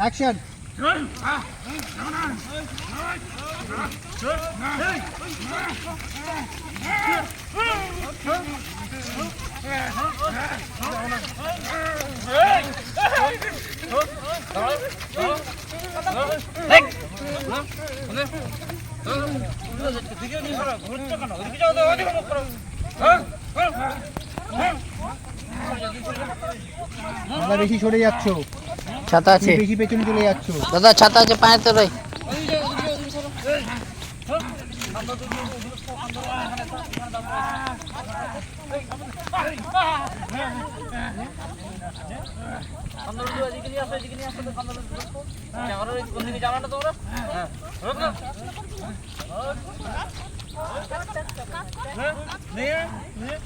Action তোমরা বেশি সরে যাচ্ছ। ছাতা আছে। তুমি বেশি পেছনে চলে যাচ্ছ। দাদা ছাতা আছে 네? 네? 네?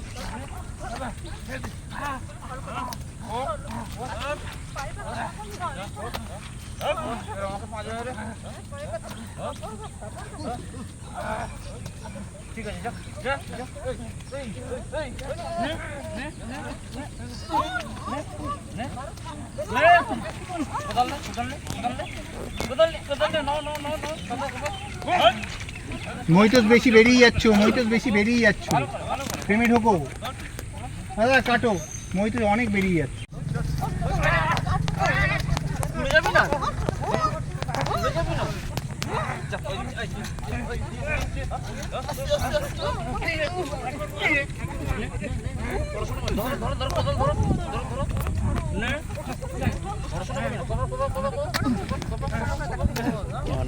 মহিতোষ বেশি বেরিয়ে যাচ্ছ মহিতোষ বেশি বেরিয়ে যাচ্ছ। প্রেমে ঢোকো। দাদা, কাটো। মহিতোষ অনেক বেরিয়ে যাচ্ছে।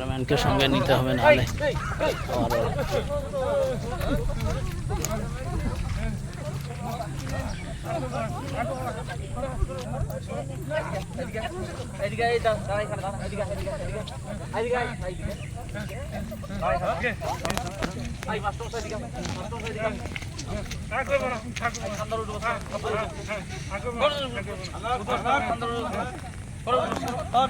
ক্যামেরাম্যানকে সঙ্গে নিতে হবে নাহলে। আর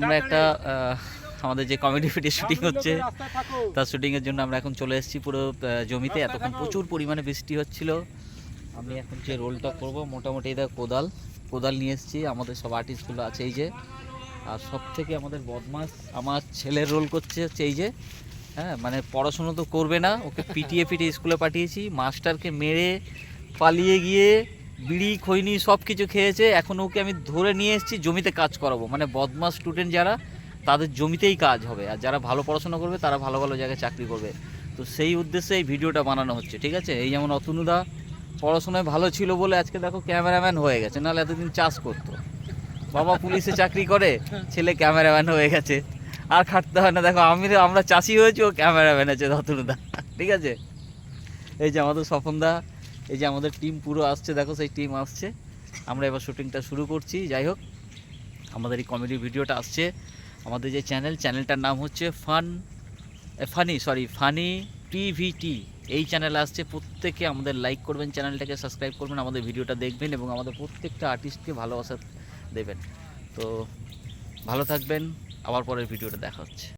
আমরা একটা আমাদের যে কমেডি ফিটের শুটিং হচ্ছে, তার শুটিংয়ের জন্য আমরা এখন চলে এসেছি পুরো জমিতে। এতক্ষণ প্রচুর পরিমাণে বৃষ্টি হচ্ছিল। আমি এখন যে রোলটা করব, মোটামুটি এটা কোদাল। কোদাল নিয়ে এসেছি। আমাদের সব আর্টিস্টগুলো আছে এই যে। আর সব থেকে আমাদের বদমাস আমার ছেলের রোল করছে হচ্ছে এই যে। হ্যাঁ মানে পড়াশুনো তো করবে না। ওকে পিটিয়ে পিটিয়ে স্কুলে পাঠিয়েছি। মাস্টারকে মেরে পালিয়ে গিয়ে বিড়ি, খৈনি সব কিছু খেয়েছে। এখন ওকে আমি ধরে নিয়ে এসেছি, জমিতে কাজ করাবো। মানে বদমাস স্টুডেন্ট যারা, তাদের জমিতেই কাজ হবে। আর যারা ভালো পড়াশোনা করবে, তারা ভালো ভালো জায়গায় চাকরি করবে। তো সেই উদ্দেশ্যে এই ভিডিওটা বানানো হচ্ছে, ঠিক আছে? এই যেমন অতনুদা পড়াশোনায় ভালো ছিল বলে আজকে দেখো ক্যামেরাম্যান হয়ে গেছে। নাহলে এতদিন চাষ করতো। বাবা পুলিশে চাকরি করে, ছেলে ক্যামেরাম্যান হয়ে গেছে। আর খাটতে হয় না। দেখো, আমি আমরা চাষি হয়েছি, ও ক্যামেরাম্যান আছে রতনুদা ঠিক আছে? এই যে আমাদের স্বপনদা এই যে আমাদের টিম পুরো আসছে, দেখো সেই টিম আসছে। আমরা এবার শুটিংটা শুরু করছি, যাই হোক। আমাদের এই কমেডি ভিডিওটা আসছে। আমাদের যে চ্যানেল চ্যানেলটার নাম হচ্ছে ফান ফানি সরি ফানি টিভিটি এই চ্যানেল আসছে, প্রত্যেকে আমাদের লাইক করবেন চ্যানেলটাকে সাবস্ক্রাইব করবেন, আমাদের ভিডিওটা দেখবেন এবং আমাদের প্রত্যেকটা আর্টিস্টকে ভালোবাসা দেবেন। তো ভালো থাকবেন, আবার পরের ভিডিওটা দেখা হচ্ছে।